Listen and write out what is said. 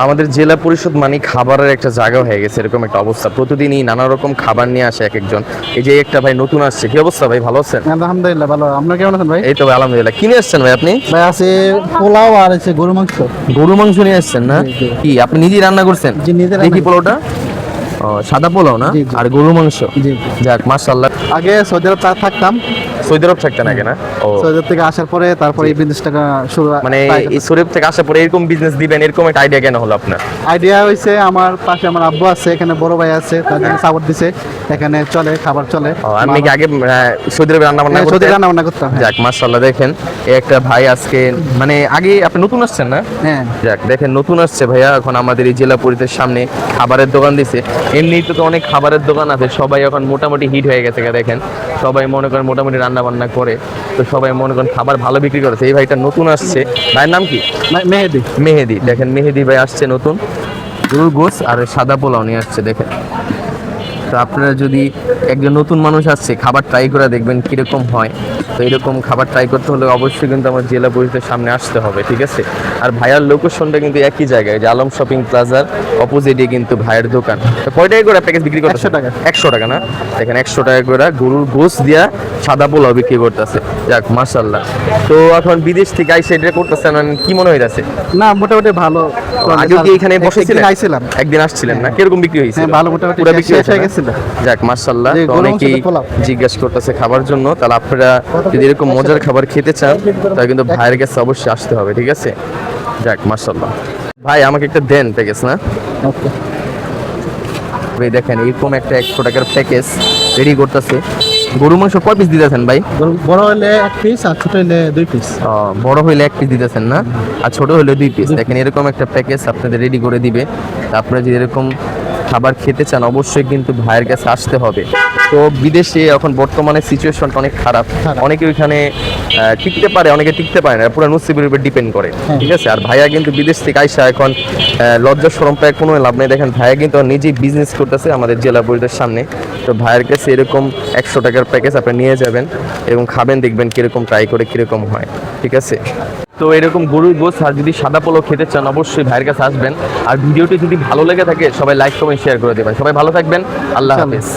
আমাদের জেলা পরিষদ মানে খাবারের একটা জায়গা হয়ে গেছে এরকম একটা অবস্থা। প্রতিদিনই নানা রকম খাবার নিয়ে আসে এক একজন এই যে একটা ভাই নতুন আসছে কি অবস্থা ভাই ভালো আছেন? আলহামদুলিল্লাহ ভালো। আপনার কেমন আছেন ভাই? এই তো ভাই আলহামদুলিল্লাহ। কিনে আসছেন ভাই আপনি? ভাই আছে পোলাও আর আছে গরু মাংস। গরু মাংস নিয়ে আসছেন না। কি আপনি নিজেই রান্না করছেন? জি, নিজে রান্না করি। পোলাওটা। সাদা পোলাও না। আর গরু মাংস? জি যাক মাশাআল্লাহ। আগে সৌদি আরব থাকতাম। সৌদি আরব থাকতেন আগে না? ও। সৌদি আরব থেকে আসার পরে তারপরে এই বিজনেসটা শুরু মানে এই শরীফ থেকে আসার পরে এরকম বিজনেস দিবেন এরকম একটা আইডিয়া কেন হলো আপনার? আইডিয়া হয়েছে আমার পাশে আমার আব্বু আছে এখানে বড় ভাই আছে তার জন্য সাপোর্ট দিছে। এখানে চলে খাবার চলে। আপনি কি আগে সৌদি আরবে রান্না বান্না হ্যাঁ, সৌদি রান্না বান্না করতাম হ্যাঁ। যাক মাশাআল্লাহ দেখেন এই একটা ভাই আজকে মানে আগে আপনি নতুন আসছেন না? হ্যাঁ। যাক দেখেন নতুন আসছে ভাইয়া এখন আমাদের এই জেলা পরিষদের সামনে খাবারের দোকান দিছে। এমনিতে তো অনেক খাবারের দোকান আছে সবাই এখন মোটামুটি হিট হয়ে গেছে দেখেন। সবাই মনে করেন মোটামুটি রান্না বান্না করে তো সবাই মনে করেন খাবার ভালো বিক্রি করেছে। এই ভাইটা নতুন আসছে। ভাইয়ের নাম কি? মেহেদি। মেহেদি। দেখেন মেহেদি ভাই আসছে নতুন। গরুর গোস আর সাদা পোলাও নিয়ে আসছে দেখেন। তো আপনারা যদি একজন নতুন মানুষ আসছে খাবার ট্রাই করে দেখবেন কীরকম হয়। তো এরকম খাবার ট্রাই করতে হলে অবশ্যই কিন্তু আমার জেলা পরিষদের সামনে আসতে হবে ঠিক আছে? আর ভাইয়ার লোকেশনটা কিন্তু একই জায়গায় যে আলম শপিং প্লাজার অপোজিটে কিন্তু ভাইয়ের দোকান। তো কয় টাকা করে প্যাকেজ বিক্রি করতেছে 100 টাকা। একশো টাকা না? দেখেন একশো টাকা করে গরুর গোস দিয়া সাদা পোলাও বিক্রি করতেছে। যাক মাশাল্লাহ তো এখন বিদেশ থেকে আইসে এটা করতেছেন মানে কি মনে হইতাছে? না মোটামুটি ভালো। আগে কি এখানে বসেছিলেন? আইছিলাম। একদিন আসছিলেন না? কীরকম বিক্রি হয়েছিল? হ্যাঁ, ভালো মোটামুটি পুরো বিক্রি হয়ে হয়েছে গেছিল। যাক গরু অনেকেই জিজ্ঞাসা করতেছে খাবার জন্য। তাহলে আপনারা যদি এরকম মজার খাবার খেতে চান তাহলে কিন্তু ভাইয়ের কাছে অবশ্যই আসতে হবে ঠিক আছে? যাক মাশাআল্লাহ। ভাই আমাকে একটা দেন প্যাকেজ না? ওকে। দেখেন এরকম একটা একশো টাকার প্যাকেজ রেডি করতেছে। গরু মাংস কয় পিস দিতেছেন ভাই? বড় হলে এক পিস আর ছোট হইলে দুই পিস বড় হইলে এক পিস দিতেছেন না? আর ছোট হইলে দুই পিস দেখেন এরকম একটা প্যাকেজ আপনাদের রেডি করে দিবে। আপনারা যদি এরকম খাবার খেতে চান অবশ্যই কিন্তু ভাইয়ের কাছে আসতে হবে। তো বিদেশে এখন বর্তমানে সিচুয়েশনটা অনেক খারাপ। অনেকে ওইখানে টিকতে পারে অনেকে টিকতে পারে না পুরো নসিবের উপর ডিপেন্ড করে। হ্যাঁ। ঠিক আছে? আর ভাইয়া কিন্তু বিদেশ থেকে আইসা এখন লজ্জা সরম পায় কোনো লাভ নেই। দেখেন ভাইয়া কিন্তু নিজেই বিজনেস করতেছে আমাদের জেলা পরিষদের সামনে। তো ভাইয়ের কাছে এরকম একশো টাকার প্যাকেজ আপনি নিয়ে যাবেন এবং খাবেন দেখবেন কীরকম ট্রাই করে কীরকম হয়। ঠিক আছে? তো এরকম গরুর গোস, আর যদি সাদা পোলো খেতে চান, অবশ্যই ভাইয়ের কাছে আসবেন। আর ভিডিওটি যদি ভালো লেগে থাকে, সবাই লাইক কমেন্ট শেয়ার করে দেবেন। সবাই ভালো থাকবেন। আল্লাহ হাফেজ।